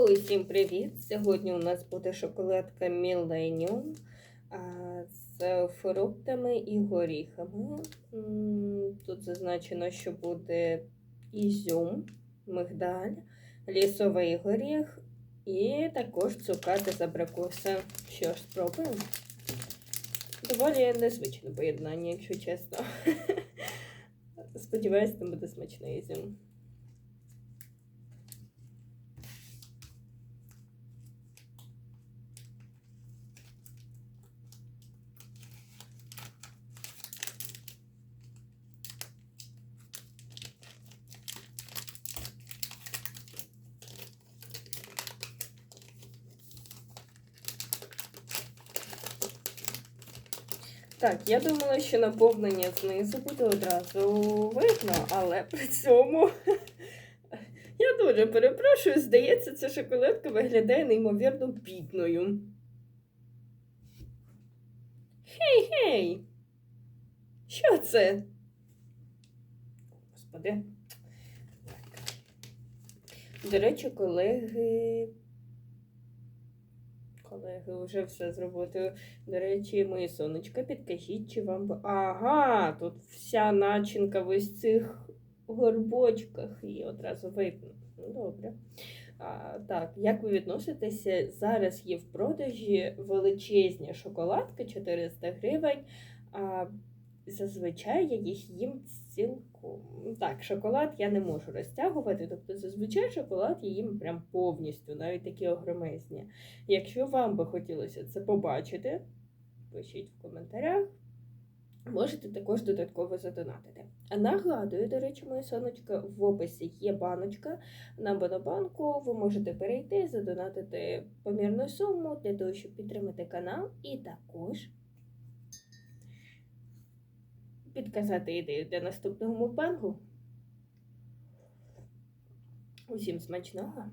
Усім привіт! Сьогодні у нас буде шоколадка Millennium з фруктами і горіхами. Тут зазначено, що буде ізюм, мигдаль, лісовий горіх і також цукати з абрикоса. Що ж, спробуємо? Доволі незвичне поєднання, якщо чесно. Сподіваюсь, там буде смачний ізюм. Так, я думала, що наповнення знизу буде одразу видно, але при цьому я дуже перепрошую, здається, ця шоколадка виглядає неймовірно бідною. Гей, гей! Що це? Господи. До речі, колеги. Колеги, вже все з роботою. До речі, мої сонечка, підкажіть, чи вам. Ага, тут вся начинка в ось цих горбочках і одразу видно. Ну, добре. А, так, як ви відноситеся? Зараз є в продажі величезні шоколадки 400 гривень. А, зазвичай я їх їм цілком. Так, шоколад я не можу розтягувати, тобто зазвичай шоколад я їм прям повністю, навіть такі огромезні. Якщо вам би хотілося це побачити, пишіть в коментарях. Можете також додатково задонатити. А нагадую, до речі, моє сонечко, в описі є баночка на Монобанку. Ви можете перейти, задонатити помірну суму для того, щоб підтримати канал, і також підказати ідею для наступного мукбангу. Усім смачного!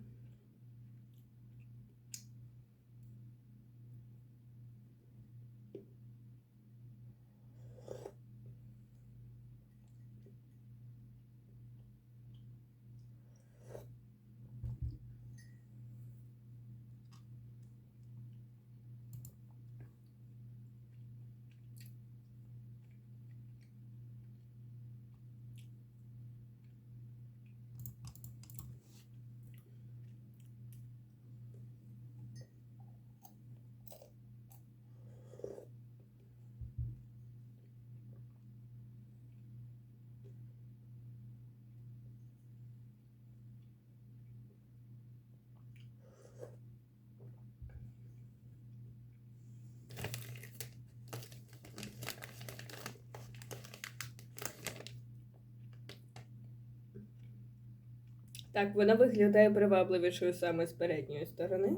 Так, вона виглядає привабливішою саме з передньої сторони.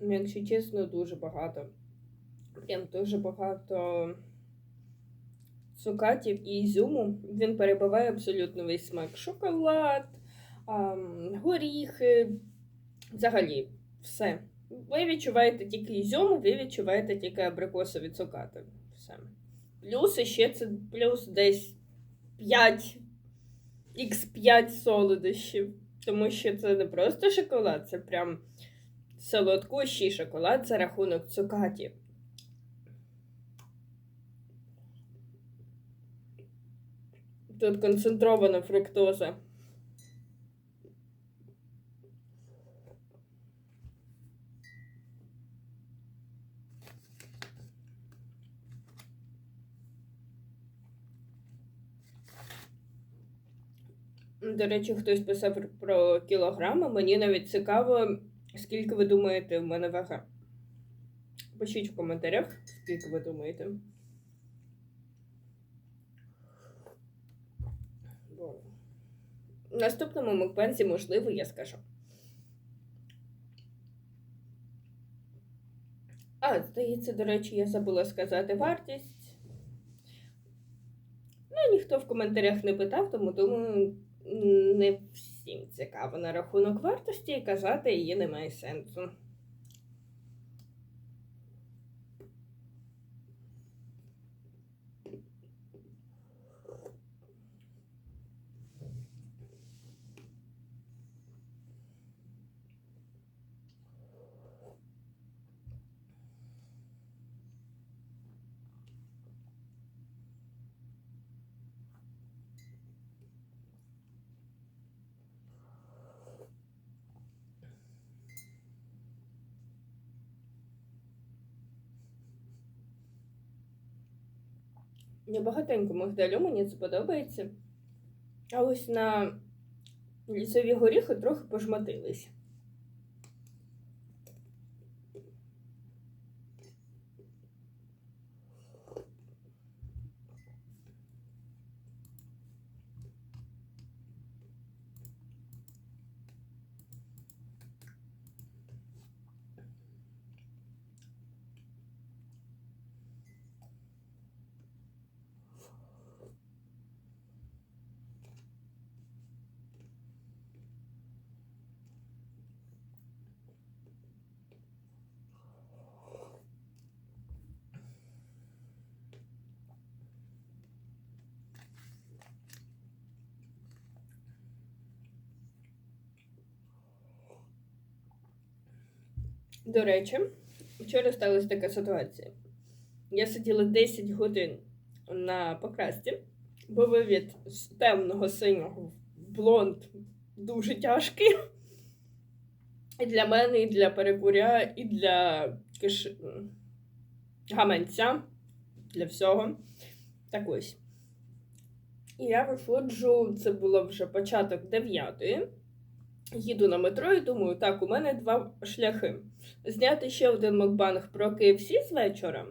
Ну, Якщо чесно, дуже багато. Прям дуже багато цукатів і ізюму. Він перебиває абсолютно весь смак. Шоколад, горіхи, взагалі все. Ви відчуваєте тільки ізюму, ви відчуваєте тільки абрикосові цукати. Все. Плюс ще це плюс десь 5 X5 солодощів. Тому що це не просто шоколад, це прям солодкущий шоколад за рахунок цукаті. Тут концентрована фруктоза. До речі, хтось писав про кілограми. Мені навіть цікаво, скільки ви думаєте, в мене вага. Пишіть в коментарях, скільки ви думаєте. В наступному мукбанзі, можливо, я скажу. А, здається, до речі, я забула сказати вартість. Ну, ніхто в коментарях не питав, тому думаю, не всім цікаво на рахунок вартості і казати її немає сенсу. Я багатенько мигдалю, мені це подобається. А ось на лісові горіхи трохи пожматились. До речі, вчора сталася така ситуація. Я сиділа 10 годин на покрасці, бо вивід з темного синього в блонд дуже тяжкий. І для мене, і для перекуря, і для киш... гаманця, для всього. Так ось. І я виходжу, це було вже початок 9 Їду на метро і думаю, так, у мене два шляхи. Зняти ще один мукбанг про KFC з вечора.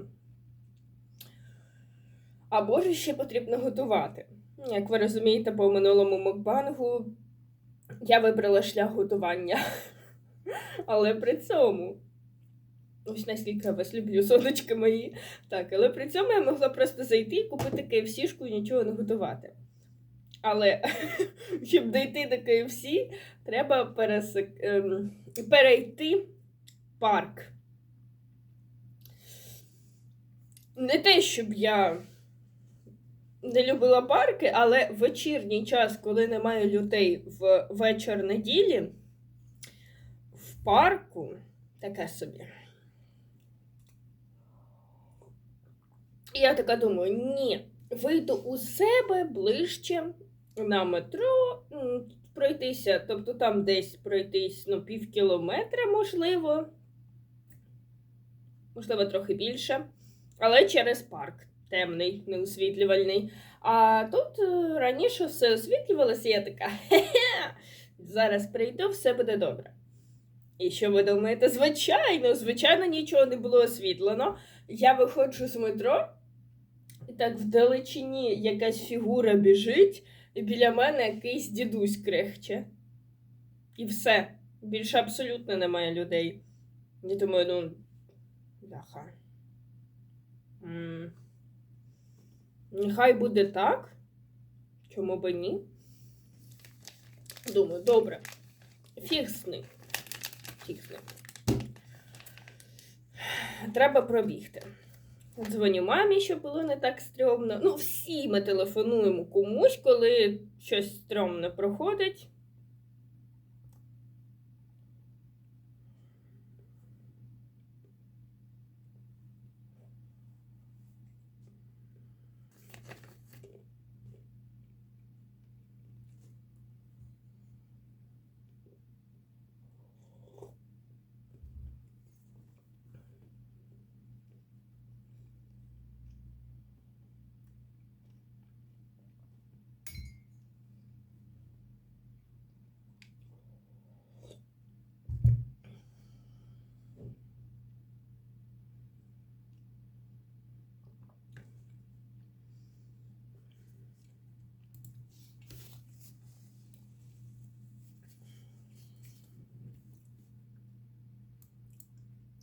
Або ж ще потрібно готувати. Як ви розумієте, по минулому мукбангу я вибрала шлях готування. Але при цьому. Ось наскільки я вас люблю, сонечки мої. Так, але при цьому я могла просто зайти і купити KFC-шку і нічого не готувати. Але щоб дійти до KFC, треба пересек... ем, перейти парк. Не те, щоб я не любила парки, але вечірній час, коли немає людей в вечір неділі, в парку таке собі. І я така думаю, ні, вийду у себе ближче на метро пройтися, тобто там десь пройтись ну, пів кілометра, можливо. Можливо, трохи більше. Але через парк темний, неосвітлювальний. А тут е, раніше все освітлювалося, я така хе-хе, зараз прийду, все буде добре. І що ви думаєте? Звичайно, звичайно, нічого не було освітлено. Я виходжу з метро, і так вдалечині якась фігура біжить, і біля мене якийсь дідусь крехче. І все. Більше абсолютно немає людей. Я думаю, ну, бляха. Нехай буде так. Чому би ні? Думаю, добре. Фіг з ним. Фіг з ним. Треба пробігти. Дзвоню мамі, щоб було не так стрьомно. Ну, всі ми телефонуємо комусь, коли щось стрьомне проходить.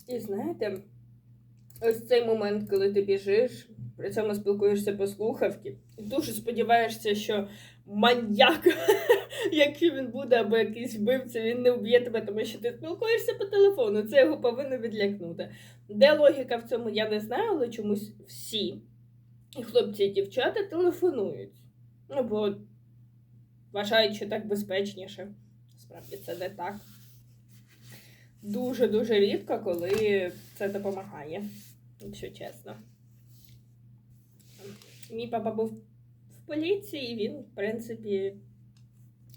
І знаєте, ось цей момент, коли ти біжиш, при цьому спілкуєшся по слухавці, і дуже сподіваєшся, що маньяк, який він буде, або якийсь вбивця, він не вб'є тебе, тому що ти спілкуєшся по телефону, це його повинно відлякнути. Де логіка в цьому, я не знаю, але чомусь всі, і хлопці, і дівчата телефонують. Ну, бо вважають, що так безпечніше. Справді це не так дуже-дуже рідко, коли це допомагає, якщо чесно. Мій папа був в поліції, і він, в принципі,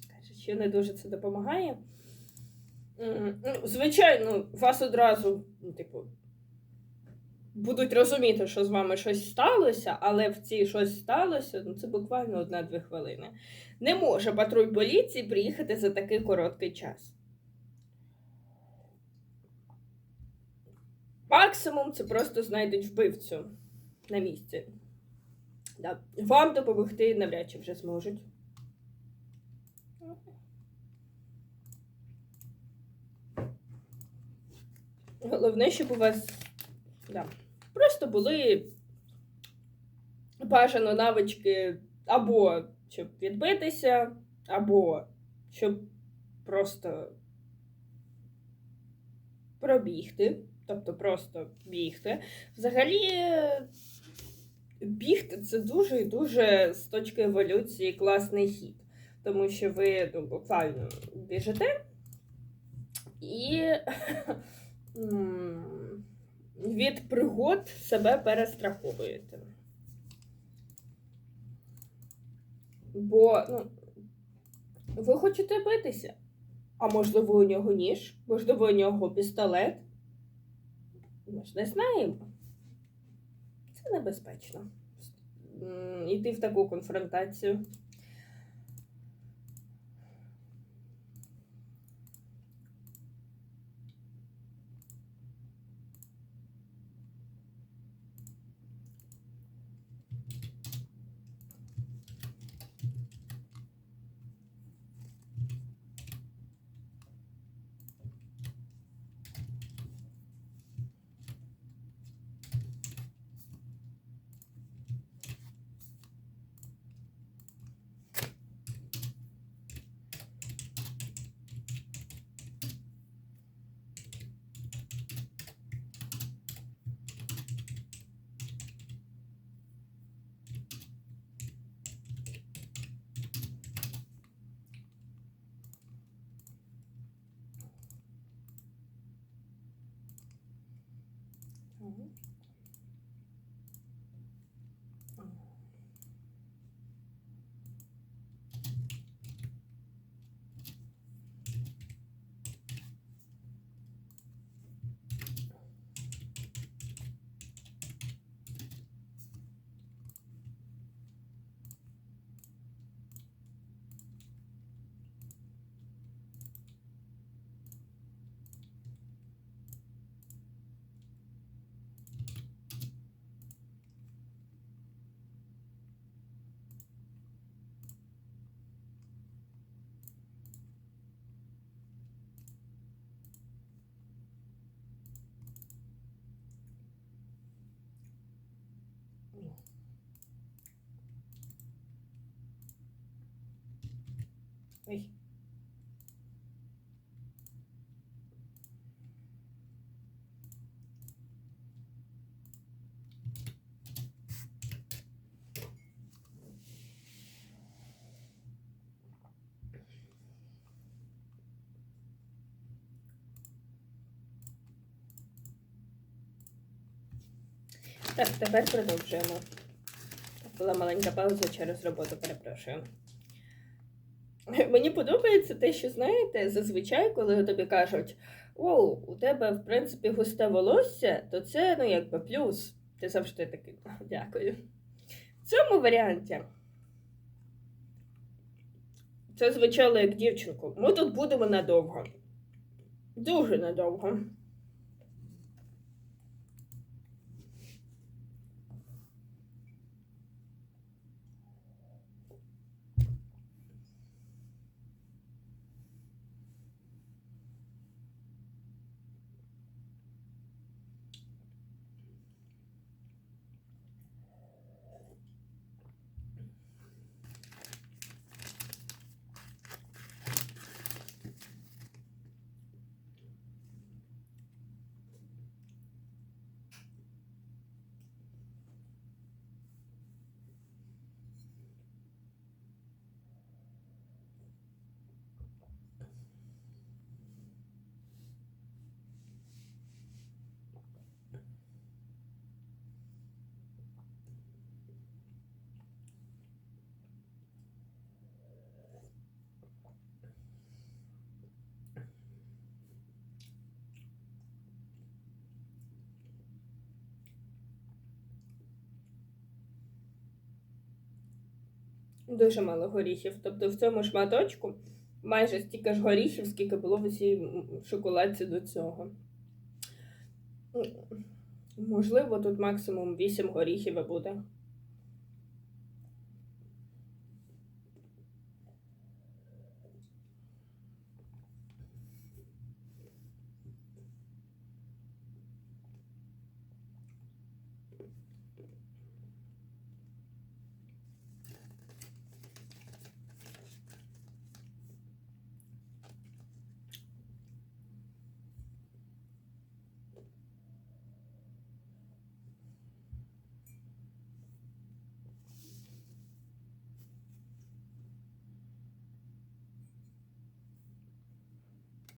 каже, що не дуже це допомагає. Ну, звичайно, вас одразу, ну, типу, будуть розуміти, що з вами щось сталося, але в цій щось сталося, ну це буквально одна-дві хвилини. Не може патруль поліції приїхати за такий короткий час. Максимум це просто знайдуть вбивцю на місці. Да. Вам допомогти навряд чи вже зможуть. Головне, щоб у вас да, просто були бажано навички або щоб відбитися, або щоб просто пробігти, тобто просто бігти. Взагалі, бігти це дуже і дуже з точки еволюції класний хід, тому що ви ну, буквально біжите і від пригод себе перестраховуєте. Бо ну, ви хочете битися. А можливо, у нього ніж, можливо, у нього пістолет. Ми ж не знаємо. Це небезпечно. Йти в таку конфронтацію. Uhum. Ой. Так, тепер продовжуємо. Була маленька пауза через роботу, перепрошую. Мені подобається те, що знаєте, зазвичай, коли тобі кажуть, о, у тебе, в принципі, густе волосся, то це ну якби плюс. Ти завжди такий дякую. В цьому варіанті це звучало як дівчинку. Ми тут будемо надовго. Дуже надовго. Дуже мало горіхів. Тобто в цьому шматочку майже стільки ж горіхів, скільки було в усій шоколадці до цього. Можливо, тут максимум 8 горіхів буде.